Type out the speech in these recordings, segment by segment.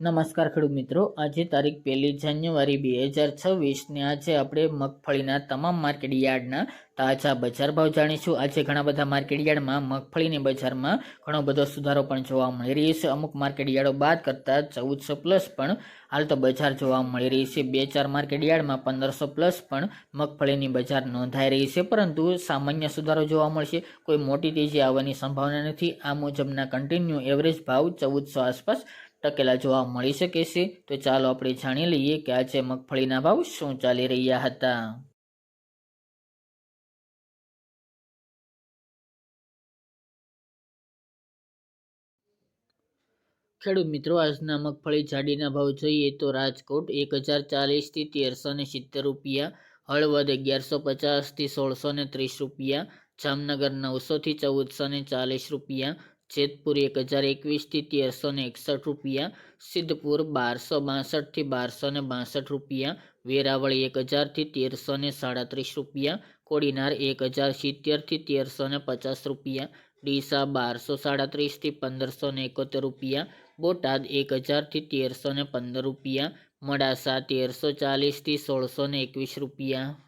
નમસ્કાર ખેડૂત મિત્રો. આજે તારીખ પહેલી જાન્યુઆરી બે હજાર છવ્વીસને આજે આપણે મગફળીના તમામ માર્કેટ યાર્ડના તાજા બજાર ભાવ જાણીશું. આજે ઘણા બધા માર્કેટ યાર્ડમાં મગફળીની બજારમાં ઘણો બધો સુધારો પણ જોવા મળી રહ્યો છે. અમુક માર્કેટ યાર્ડો બાદ કરતાં ચૌદસો પ્લસ પણ હાલ તો બજાર જોવા મળી રહી છે. બે ચાર માર્કેટ યાર્ડમાં પંદરસો પ્લસ પણ મગફળીની બજાર નોંધાઈ રહી છે, પરંતુ સામાન્ય સુધારો જોવા મળશે. કોઈ મોટી તેજી આવવાની સંભાવના નથી. આ મુજબના કન્ટિન્યુ એવરેજ ભાવ ચૌદસો આસપાસ ટકેલા જોવા મળી શકે છે. તો ચાલો આપણે જાણી લઈએ કે આજે મગફળીના ભાવ શું ચાલી રહ્યા હતા. ખેડૂત મિત્રો, આજના મગફળી જાડીના ભાવ જોઈએ તો રાજકોટ એક હજાર ચાલીસથી તેરસો ને સિત્તેર રૂપિયા, હળવદ અગિયારસો પચાસથી સોળસો ને ત્રીસ રૂપિયા, જામનગર નવસોથી ચૌદસો ને ચાલીસ રૂપિયા જેતપુર એક હજાર એકવીસથી તેરસો ને એકસઠ રૂપિયા, સિદ્ધપુર બારસો બાસઠથી બારસો ને બાસઠ રૂપિયા, વેરાવળી એક હજારથી તેરસો ને સાડત્રીસ રૂપિયા, કોડીનાર એક હજાર સિત્તેરથી તેરસો ને પચાસ રૂપિયા, ડીસા બારસો સાડત્રીસથી પંદરસો ને એકોતેર રૂપિયા, બોટાદ એક હજારથી તેરસો ને પંદર રૂપિયા, મોડાસા તેરસો ચાલીસથી સોળસો ને એકવીસ રૂપિયા.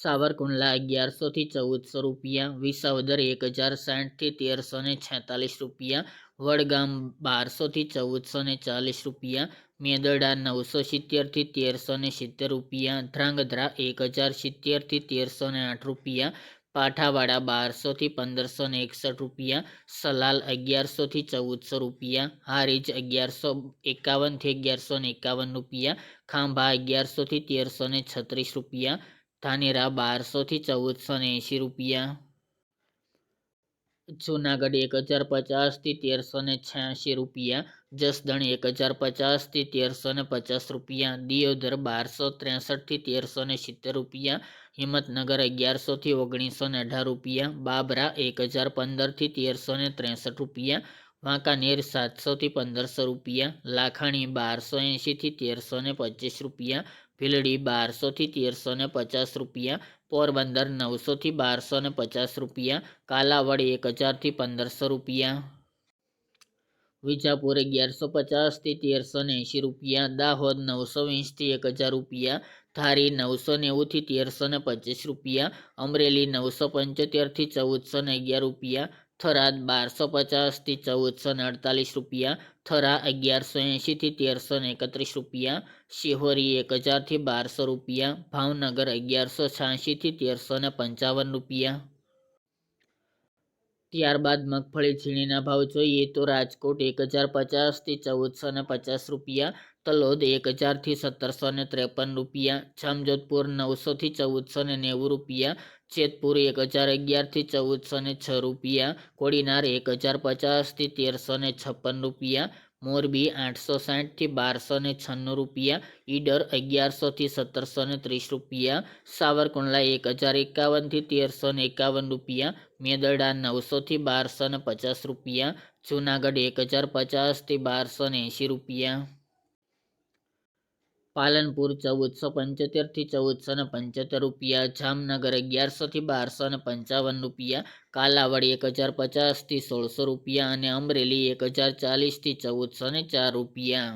સાવરકુંડલા અગિયારસોથી ચૌદસો રૂપિયા, વિસાવદર એક હજાર સાઠથી તેરસો ને છેતાલીસ રૂપિયા, વડગામ બારસોથી ચૌદસો ને ચાલીસ રૂપિયા, મેદરડા નવસો સિત્તેરથી તેરસો ને સિત્તેર રૂપિયા, ધ્રાંગધ્રા એક હજાર સિત્તેરથી તેરસો ને આઠ રૂપિયા, પાઠાવાડા બારસોથી પંદરસો ને એકસઠ રૂપિયા, સલાલ અગિયારસોથી ચૌદસો રૂપિયા, હારીજ અગિયારસો એકાવનથી અગિયારસો ને એકાવન રૂપિયા, ખાંભા અગિયારસોથી તેરસો ને છત્રીસ રૂપિયા ધાનેરા બારસોથી ચૌદસો ને એંશી રૂપિયા. જુનાગઢ એક હજાર પચાસથી તેરસો ને છ્યાસી રૂપિયા. જસદણ એક હજાર પચાસથી તેરસો ને પચાસ રૂપિયા. દિયોદર બારસો ત્રેસઠથી તેરસો ને સિત્તેર રૂપિયા. હિંમતનગર અગિયારસોથી ઓગણીસો ને અઢાર રૂપિયા. બાબરા એક હજાર પંદરથી તેરસો ને ત્રેસઠ રૂપિયા. વાંકાનેર સાતસોથી પંદરસો રૂપિયા. લાખાણી બારસો એંશીથી તેરસો ને પચીસ રૂપિયા. ભીલડી બારસોથી તેરસો ને પચાસ રૂપિયા, પોરબંદર નવસોથી બારસો ને પચાસ રૂપિયા, કાલાવડ એક હજારથી પંદરસો રૂપિયા. વિજાપુર અગિયારસો પચાસથી તેરસો ને એંશી રૂપિયા, દાહોદ નવસો વીસથી એક હજાર રૂપિયા, ધારી નવસો નેવુંથી તેરસો ને પચીસ રૂપિયા, અમરેલી નવસો પંચોતેરથી ચૌદસો ને અગિયાર રૂપિયા થરાદ બારસો પચાસથી ચૌદસો ને અડતાલીસ રૂપિયા, થરા અગિયારસો એંશીથી તેરસો ને એકત્રીસ રૂપિયા, શિહોરી એક હજારથી બારસો રૂપિયા, ભાવનગર અગિયારસો છ્યાસીથી તેરસો ને પંચાવન રૂપિયા. ત્યારબાદ મગફળી ઝીણીના ભાવ જોઈએ તો રાજકોટ એક હજાર પચાસથી ચૌદસો ને પચાસ રૂપિયા તલોદ એક હજારથી સત્તરસો ને ત્રેપન રૂપિયા, જામજોધપુર નવસોથી ચૌદસો ને નેવું રૂપિયા, જેતપુર એક હજાર અગિયારથી ચૌદસો ને છ રૂપિયા, કોડીનાર એક હજાર પચાસથી તેરસો ને છપ્પન રૂપિયા, મોરબી આઠસો સાઠથી બારસો ને છન્નું રૂપિયા, ઈડર અગિયારસોથી સત્તરસો ને ત્રીસ રૂપિયા, સાવરકુંડલા એક હજાર એકાવનથી તેરસો ને એકાવન રૂપિયા, મેદરડા નવસોથી બારસો ને પચાસ રૂપિયા, જૂનાગઢ એક હજાર પચાસથી બારસો ને એંશી રૂપિયા. પાલનપુર ચૌદસો પંચોતેરથી ચૌદસો ને પંચોતેર રૂપિયા, જામનગર અગિયારસોથી બારસો ને પંચાવન રૂપિયા, કાલાવડ એક હજાર પચાસથી સોળસો રૂપિયા અને અમરેલી એક હજાર ચાલીસથી ચૌદસો ને ચાર રૂપિયા.